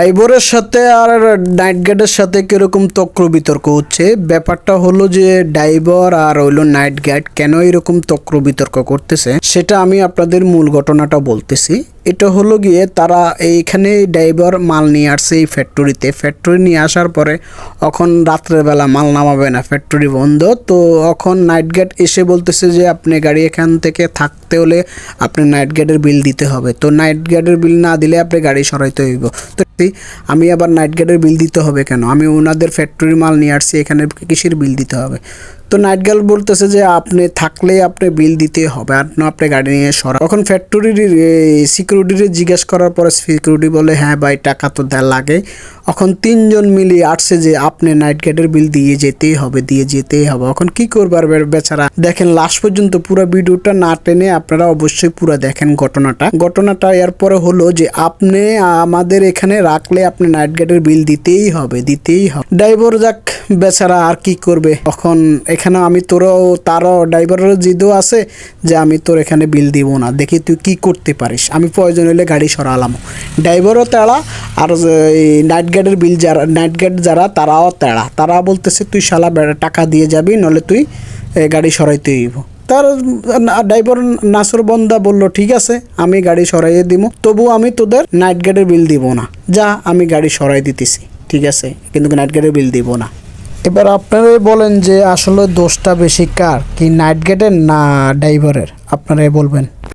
ড্রাইভারের সাথে আর নাইট গার্ডের সাথে কীরকম তক্র বিতর্ক হচ্ছে? ব্যাপারটা হলো যে ড্রাইভার আর হইল নাইট গার্ড কেন এরকম তক্র বিতর্ক করতেছে? সেটা আমি আপনাদের মূল ঘটনাটা বলতেছি। এটা হলো গিয়ে তারা এইখানে ড্রাইভার মাল নিয়ে আসছে এই ফ্যাক্টরিতে ফ্যাক্টরি নিয়ে আসার পরে এখন রাত্রেবেলা মাল নামাবে না ফ্যাক্টরি বন্ধ। তো এখন নাইট গেট এসে বলতেছে যে, আপনি গাড়ি এখান থেকে থাকতে হলে আপনি নাইট গেটের বিল দিতে হবে। তো নাইট গেটের বিল না দিলে আপনি গাড়ি সরাইতে হইব। তো আমি আবার নাইট গেটের বিল দিতে হবে কেন? আমি ওনাদের ফ্যাক্টরির মাল নিয়ে আসছি, এখানে কিসের বিল দিতে হবে। তো নাইট গার্ড বলতেছে যে, আপনি থাকলে আপনি বিল দিতে হবে, আর না আপনি গাড়ি নিয়ে সরা এখন ফ্যাক্টরির সিকিউরিটিরে জিজ্ঞেস করার পরে সিকিউরিটি বলে হ্যাঁ ভাই, টাকা তো দেওয়া লাগে। এখন তিনজন মিলিয়ে আসছে যে, আপনি নাইট গার্ডের বিল দিয়ে যেতেই হবে, দিয়ে যেতেই হবে। এখন কি করবার বেচারা? দেখেন, লাস্ট পর্যন্ত পুরো ভিডিওটা না টেনে আপনারা অবশ্যই পুরো দেখেন ঘটনাটা। ঘটনাটা এরপরে হলো যে, আপনি আমাদের এখানে রাখলে আপনি নাইট গার্ডের বিল দিতেই হবে দিতেই হবে। ড্রাইভার যাক বেচারা আর কি করবে? তখন এখানে আমি তোরও, তারও ড্রাইভারেরও জিদও আছে যে আমি তোর এখানে বিল দিব না। দেখি তুই কি করতে পারিস। আমি প্রয়োজন হলে গাড়ি সরালাম। ড্রাইভারও তেড়া, আর এই নাইট গার্ডের বিল যারা নাইট গার্ড যারা, তারাও তেড়া। তারা বলতেছে, তুই শালা টাকা দিয়ে যাবি নলে তুই গাড়ি সরাইতে হইব। তার ড্রাইভার নাসর বন্দা বলল, ঠিক আছে, আমি গাড়ি সরাইয়ে দিব তবু আমি তোদের নাইট গার্ডের বিল দিব না। যা, আমি গাড়ি সরাই দিতেছি। ঠিক আছে, কিন্তু নাইট গার্ডের বিল দিব না। এবার আপনারাই বলেন যে আসলে দোষটা বেশি কার? কি নাইট গেটের না ড্রাইভারের আপনারাই বলবেন।